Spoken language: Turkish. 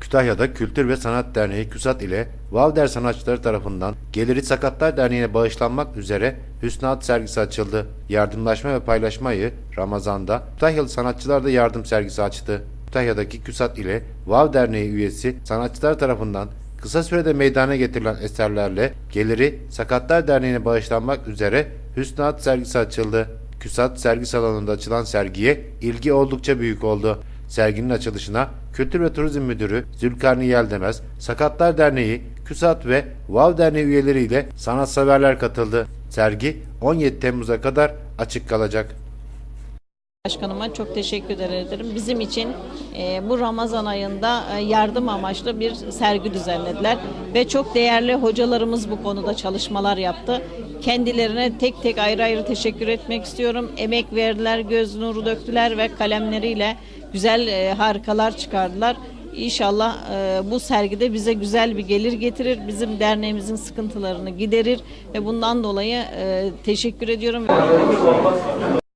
Kütahya'da Kültür ve Sanat Derneği KÜSAT ile Valder sanatçıları tarafından Geliri Sakatlar Derneği'ne bağışlanmak üzere Hüsnat sergisi açıldı. Yardımlaşma ve paylaşma ayı Ramazan'da Kütahyalı sanatçılar da yardım sergisi açtı. Kütahya'daki KÜSAT ile VAV Derneği üyesi sanatçılar tarafından kısa sürede meydana getirilen eserlerle Geliri Sakatlar Derneği'ne bağışlanmak üzere Hüsnat sergisi açıldı. KÜSAT sergi salonunda açılan sergiye ilgi oldukça büyük oldu. Serginin açılışına Kültür ve Turizm Müdürü Zülkarni Yeldemez, Sakatlar Derneği, KÜSAT ve VAV Derneği üyeleriyle sanatseverler katıldı. Sergi 17 Temmuz'a kadar açık kalacak. Başkanıma çok teşekkür ederim. Bizim için e, bu Ramazan ayında e, yardım amaçlı bir sergi düzenlediler ve çok değerli hocalarımız bu konuda çalışmalar yaptı. Kendilerine tek tek ayrı ayrı teşekkür etmek istiyorum. Emek verdiler, göz nuru döktüler ve kalemleriyle güzel e, harikalar çıkardılar. İnşallah e, bu sergide bize güzel bir gelir getirir, bizim derneğimizin sıkıntılarını giderir ve bundan dolayı e, teşekkür ediyorum.